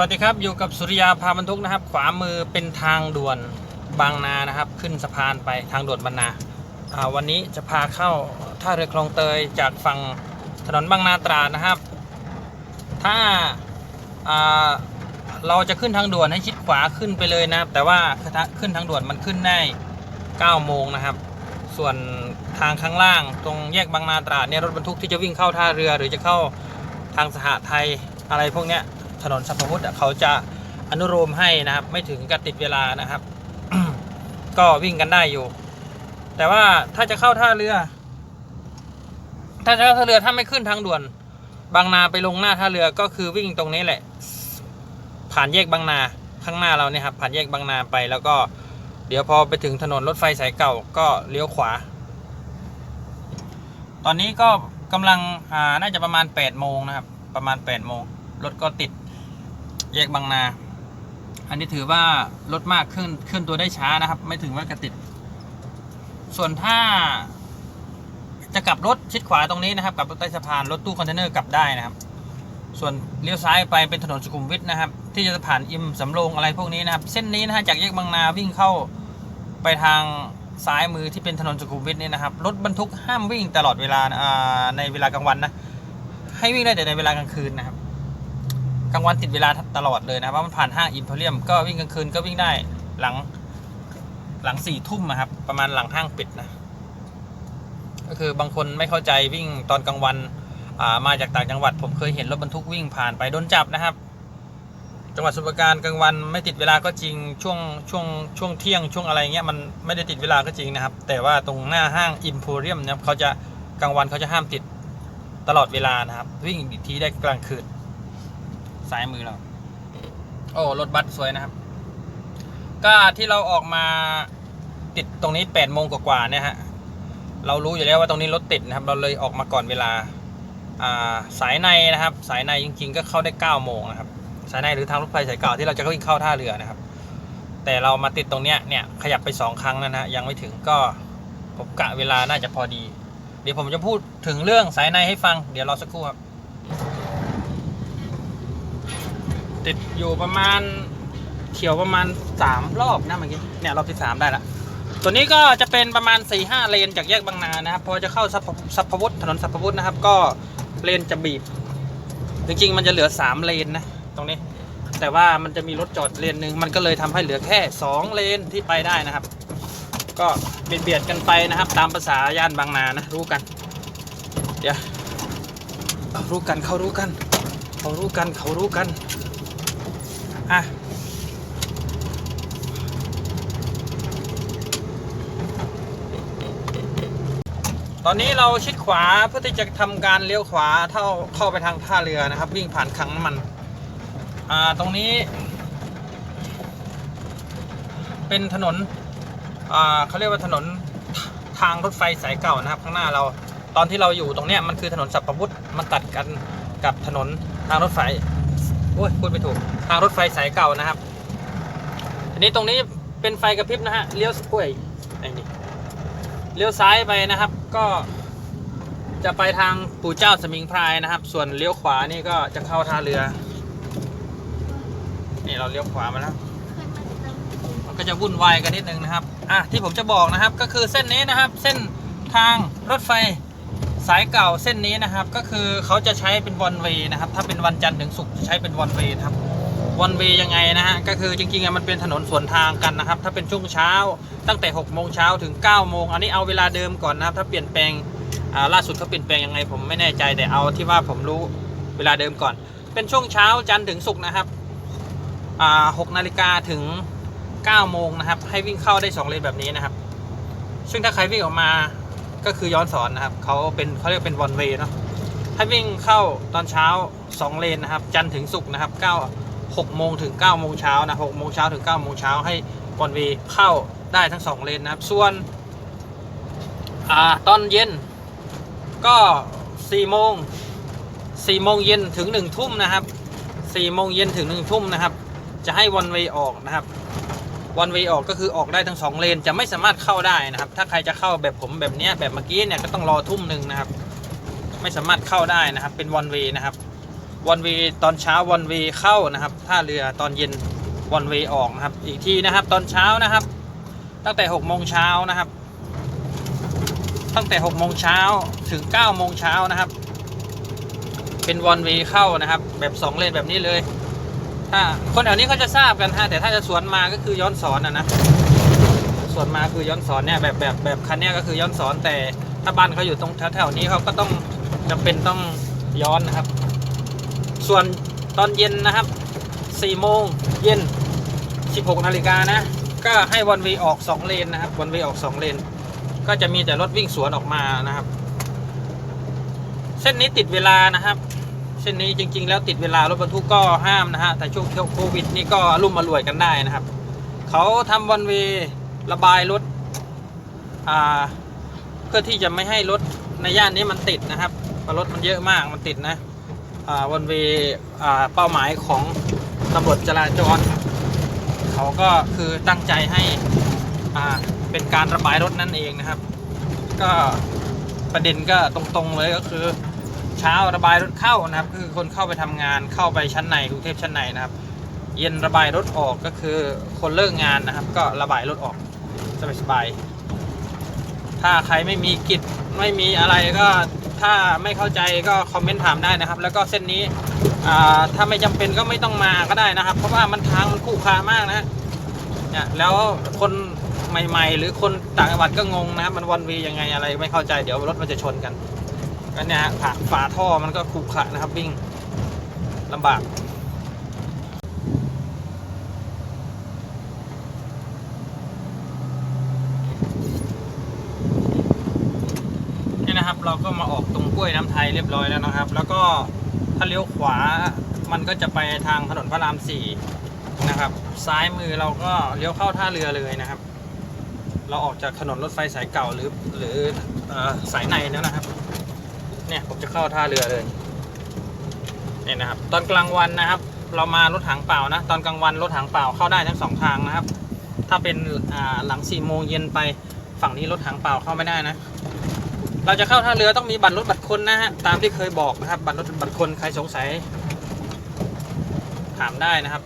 สวัสดีครับอยู่กับสุริยาพาบรรทุกนะครับ ขวามือเป็นทางด่วนบางนานะครับ ขึ้นสะพานไปทางด่วนบางนาาวันนี้จะพาเข้าท่าเรือคลองเตยจากฝั่งถนนบางนาตราดนะครับ ถ้าาเราจะขึ้นทางด่วนให้ชิดขวาขึ้นไปเลยนะครับ แต่ว่าขึ้นทางด่วนมันขึ้นได้9โมงนะครับ ส่วนทางข้างล่างตรงแยกบางนาตราดเนี่ยรถบรรทุกที่จะวิ่งเข้าท่าเรือหรือจะเข้าทางสหไทยอะไรพวกเนี้ย ถนนสัพพุทธเขาจะอนุโลมให้นะครับ ไม่ถึงกับติดเวลานะครับ ก็วิ่งกันได้อยู่ แต่ว่าถ้าจะเข้าท่าเรือ ถ้าจะเข้าท่าเรือถ้าไม่ขึ้นทางด่วน บางนาไปลงหน้าท่าเรือก็คือวิ่งตรงนี้แหละ ผ่านแยกบางนาข้างหน้าเราเนี่ยครับผ่านแยกบางนาไปแล้วก็เดี๋ยวพอไปถึงถนนรถไฟสายเก่าก็เลี้ยวขวา ตอนนี้ก็กำลังอ่าน่าจะประมาณ8โมงนะครับ ประมาณ8โมงรถก็ติด แยกบางนา อันนี้ถือว่ารถมากขึ้นขึ้นตัวได้ช้านะครับ ไม่ถึงว่ากระติด ส่วนถ้า จะกลับรถชิดขวาตรงนี้นะครับกลับรถใต้สะพานรถตู้คอนเทนเนอร์กลับได้นะครับ ส่วนเลี้ยวซ้ายไปเป็นถนนสุขุมวิทนะครับ ที่จะผ่านอิมสำโรงอะไรพวกนี้นะครับ เส้นนี้นะฮะจากแยกบางนาวิ่งเข้าไปทางซ้ายมือที่เป็นถนนสุขุมวิทนี่นะครับรถบรรทุกห้ามวิ่งตลอดเวลาในเวลากลางวันนะให้วิ่งได้แต่ในเวลากลางคืนนะครับ กลางวันติดเวลาตลอดเลยนะครับว่ามันผ่านห้างอิมพ r เรียมก็วิ่งกลางคืนก็วิ่งได้หลังหลังสี่ทุ่มอะครับ ประมาณหลังห้างปิดนะ ก็คือบางคนไม่เข้าใจวิ่งตอนกลางวันามาจากต่างจังหวัด ผมเคยเห็นรถบรรทุกวิ่งผ่านไปโดนจับนะครับ จังหวัดสมุทรราการกลางวันไม่ติดเวลาก็จริงช่วงช่วงช่วงเที่ยงช่วงอะไรเงี้ยมันไม่ได้ติดเวลาก็จริงนะครับ แต่ว่าตรงหน้าห้างอิมพเรียมนะครับเขาจะกลางวันเขาจะห้ามติดตลอดเวลานะครับ วิ่งอีกทีได้กลางคืน ซ้ายมือเรา โอ้รถบัสสวยนะครับ ก็ที่เราออกมาติดตรงนี้8ปดโมงกว่าๆเนี่ยฮะเรารู้อยู่แล้วว่าตรงนี้รถติดนะครับ เราเลยออกมาก่อนเวลาาสายในนะครับ สายในจริง ๆ ก็เข้าได้9ก้าโมงนะครับ สายในหรือทางรถไฟสายเก่าที่เราจะวิ่งเข้าท่าเรือนะครับ แต่เรามาติดตรงเนี้ยเนี่ยขยับไปสองครั้งแล้วนะฮะยังไม่ถึงก็ผมกะเวลาน่าจะพอดี เดี๋ยวผมจะพูดถึงเรื่องสายในให้ฟัง เดี๋ยวรอสักครู่ครับ ติดอยู่ประมาณเขียวประมาณสามรอบนะเมื่อกี้เนี่ยรอบที่สามได้ละตัวนี้ก็จะเป็นประมาณ4ี่ห้าเลนจากแยกบางนานะครับ พอจะเข้าสัพพวุฒิถนนสัพพวุฒินะครับ ก็เลนจะบีบ จริงๆ มันจะเหลือ 3 เลนนะ ตรงนี้ แต่ว่ามันจะมีรถจอดเลนหนึ่งมันก็เลยทำให้เหลือแค่ 2 เลนที่ไปได้นะครับ ก็เบียดเบียดกันไปนะครับ ตามภาษาย่านบางนานะรู้กัน เดี๋ยวรู้กันเขารู้กัน เขารู้กันเขารู้กัน อะตอนนี้เราชิดขวาเพื่อที่จะทำการเลี้ยวขวาเท่าเข้าไปทางท่าเรือนะครับ วิ่งผ่านคลังน้ำมัน อ่าตรงนี้ เป็นถนน อ่าเขาเรียกว่าถนนทางรถไฟสายเก่านะครับ ข้างหน้าเราตอนที่เราอยู่ตรงเนี้ยมันคือถนนสัพพวุฒิมันตัดกันกับถนนทางรถไฟ โอ้ยพูดไม่ถูกทางรถไฟสายเก่านะครับทีนี้ตรงนี้เป็นไฟกระพริบนะฮะเลี้ยวกล้ยไอ้นี่เลี้ยวซ้ายไปนะครับ ก็จะไปทางปู่เจ้าสมิงพรายนะครับ ส่วนเลี้ยวขวานี่ก็จะเข้าท่าเรือ นี่เราเลี้ยวขวามาแล้วมันก็จะวุ่นวายกันนิดนึงนะครับอะที่ผมจะบอกนะครับก็คือเส้นนี้นะครับ เส้นทางรถไฟ สายเก่าเส้นนี้นะครับ ก็คือเขาจะใช้เป็นวันเวนะครับ ถ้าเป็นวันจันทร์ถึงศุกร์จะใช้เป็นวันเวครับวันเวยังไงนะฮะก็คือจริงๆมันเป็นถนนสวนทางกันนะครับ ถ้าเป็นช่วงเช้าตั้งแต่6กโมงเช้าถึง9ก้าโมงอันนี้เอาเวลาเดิมก่อนนะครับ ถ้าเปลี่ยนแปลงล่าสุดเขาเปลี่ยนแปลงยังไงผมไม่แน่ใจแต่เอาที่ว่าผมรู้เวลาเดิมก่อน เป็นช่วงเช้าจันทร์ถึงศุกร์นะครับหกนาฬิกาถึง9โมงนะครับ ให้วิ่งเข้าได้ 2 เลนแบบนี้นะครับ ซึ่งถ้าใครวิ่งออกมา ก็คือย้อนสอนนะครับเขาเป็นเขาเรียกเป็นวันเวเนาะให้วิ่งเข้าตอนเช้า 2 เลนนะครับ จันทร์ถึงศุกร์นะครับ9 6โมงถึง9โมงเช้านะ6โมงเช้าถึง9โมงเช้าให้วันเวเข้าได้ทั้ง 2 เลนนะครับ ส่วนอ่าตอนเย็นก็4โมง4โมงเย็นถึง1ทุ่มนะครับ4โมงเย็นถึง1ทุ่มนะครับ จะให้วันเวออกนะครับ วันเวออกก็คือออกได้ทั้งสองเลนจะไม่สามารถเข้าได้นะครับ ถ้าใครจะเข้าแบบผมแบบนี้แบบเมื่อกี้เนี่ยก็ต้องรอทุ่มหนึ่งนะครับ ไม่สามารถเข้าได้นะครับ เป็นวันเวนะครับวันเวตอนเช้าวันเวเข้านะครับท่าเรือตอนเย็นวันเวออกนะครับ อีกทีนะครับ ตอนเช้านะครับ ตั้งแต่6โมงเช้านะครับ ตั้งแต่6โมงเช้าถึง9โมงเช้านะครับ เป็นวันเวเข้านะครับ แบบสองเลนแบบนี้เลย ถ้าคนแถวนี้เขาจะทราบกันฮะแต่ถ้าจะสวนมาก็คือย้อนสอนนะนะสวนมาคือย้อนสอนเนี่ยแบบแบบแบบคันเนี้ยก็คือย้อนสอนแต่ถ้าบ้านเขาอยู่ตรงแถวๆนี้เขาก็ต้องจำเป็นต้องย้อนนะครับ ส่วนตอนเย็นนะครับ4โมงเย็น 16นาฬิกานะ ก็ให้วันเวออก 2 เลนนะครับวันเวออก 2 เลน ก็จะมีแต่รถวิ่งสวนออกมานะครับ เส้นนี้ติดเวลานะครับ เส้นนี้จริง ๆ แล้วติดเวลารถบรรทุกก็ห้ามนะฮะ แต่ช่วงโควิดนี่ก็รุ่มมารวยกันได้นะครับ เขาทำวันเวระบายรถอ่าเพื่อที่จะไม่ให้รถในย่านนี้มันติดนะครับระรถมันเยอะมากมันติดนะอ่าวันเวอ่าเป้าหมายของตำรวจจราจร เขาก็คือตั้งใจให้อ่าเป็นการระบายรถนั่นเองนะครับ ก็ประเด็นก็ตรงๆเลยก็คือ เช้าระบายรถเข้านะครับ คือคนเข้าไปทำงานเข้าไปชั้นในกรุงเทพชั้นในนะครับ เย็นระบายรถออกก็คือคนเลิกงานนะครับ ก็ระบายรถออกสบายๆถ้าใครไม่มีกิจไม่มีอะไรก็ถ้าไม่เข้าใจก็คอมเมนต์ถามได้นะครับ แล้วก็เส้นนี้ถ้าไม่จำเป็นก็ไม่ต้องมาก็ได้นะครับ เพราะว่ามันทางมันขรุขระมากนะเนี่ยแล้วคนใหม่ ๆ หรือคนต่างจังหวัดก็งงนะครับ มันวันวียังไงอะไรไม่เข้าใจเดี๋ยวรถมันจะชนกัน ก็เนี่ยฮะฝาฝาท่อมันก็ขรุขระนะครับวิ่งลำบากนี่นะครับเราก็มาออกตรงกล้วยน้ำไทยเรียบร้อยแล้วนะครับ แล้วก็ถ้าเลี้ยวขวามันก็จะไปทางถนนพระรามสี่นะครับ ซ้ายมือเราก็เลี้ยวเข้าท่าเรือเลยนะครับ เราออกจากถนนรถไฟสายเก่าหรือหรือออสายในแล้วนะครับ เนี่ยผมจะเข้าท่าเรือเลยเนี่ยนะครับ ตอนกลางวันนะครับ เรามารถถังเปล่านะ ตอนกลางวันรถถังเปล่าเข้าได้ทั้งสองทางนะครับ ถ้าเป็นหลังสี่โมงเย็นไปฝั่งนี้รถถังเปล่าเข้าไม่ได้นะ เราจะเข้าท่าเรือต้องมีบัตรรถบัตรคนนะฮะตามที่เคยบอกนะครับ บัตรรถบัตรคนใครสงสัย ถามได้นะครับ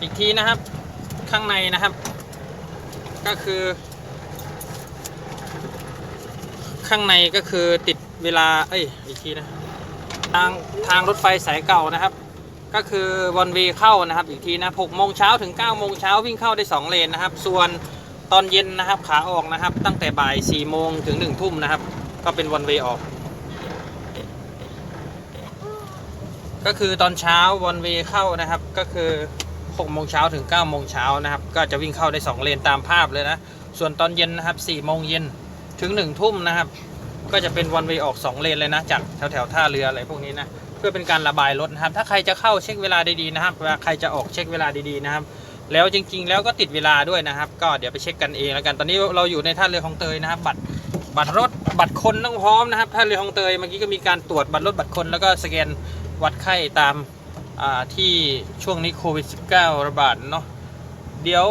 อีกทีนะครับข้างในนะครับ ก็คือ ข้างในก็คือติดเวลา เอ้ย อีกทีนะ ทางทางรถไฟสายเก่านะครับ ก็คือวันเวเข้านะครับ อีกทีนะ6โมงเช้าถึง9โมงเช้าวิ่งเข้าได้ 2 เลนนะครับ ส่วนตอนเย็นนะครับขาออกนะครับ ตั้งแต่บ่าย4โมงถึง1ทุ่มนะครับ ก็เป็นวันเวออก ก็คือตอนเช้าวันเวเข้านะครับ ก็คือ6โมงเช้าถึง9โมงเช้านะครับ ก็จะวิ่งเข้าได้ 2 เลนตามภาพเลยนะ ส่วนตอนเย็นนะครับ4โมงเย็น ถึง1ทุ่มนะครับ ก็จะเป็นวันเวออก2เลนเลยนะ จากแถวแถวท่าเรืออะไรพวกนี้นะ เพื่อเป็นการระบายรถนะครับ ถ้าใครจะเข้าเช็คเวลาดีๆนะครับใครจะออกเช็คเวลาดีๆนะครับแล้วจริง ๆ แล้วก็ติดเวลาด้วยนะครับ ก็เดี๋ยวไปเช็คกันเองแล้วกันตอนนี้เราอยู่ในท่าเรือของเตยนะครับ บัตรบัตรรถบัตรคนต้องพร้อมนะครับท่าเรือของเตยเมื่อกี้ก็มีการตรวจบัตรรถบัตรคน แล้วก็สแกนวัดไข้ตามาที่ช่วงนี้โควิด -19 ระบาดเนาะเดี๋ยว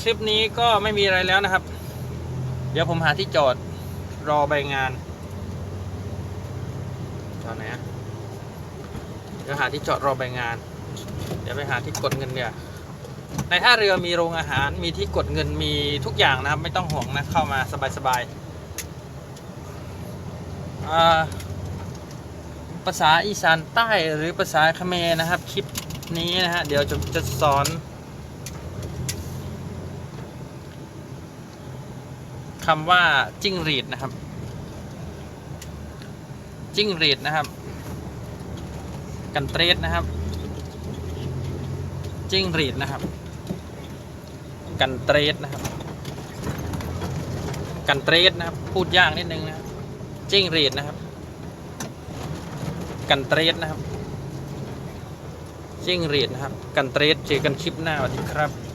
คลิปนี้ก็ไม่มีอะไรแล้วนะครับ เดี๋ยวผมหาที่จอดรอใบงาน จอดไหนอะเดี๋ยวหาที่จอดรอใบงาน เดี๋ยวไปหาที่กดเงินเดี๋ยวในท่าเรือมีโรงอาหารมีที่กดเงินมีทุกอย่างนะครับ ไม่ต้องห่วงนะเข้ามาสบายๆาภาษาอีสานใต้หรือภาษาเขมรนะครับ คลิปนี้นะฮะเดี๋ยวจะจะสอน คำว่าจิ้งหรีดนะครับ จิ้งหรีดนะครับ กันเตรสนะครับ จิ้งหรีดนะครับ กันเตรสนะครับ กันเตรสนะครับ พูดยากนิดนึงนะครับจิ้งหรีดนะครับ กันเตรสนะครับจิ้งหรีดนะครับ กันเตรสเจอกันคลิปหน้าสวัสดีครับ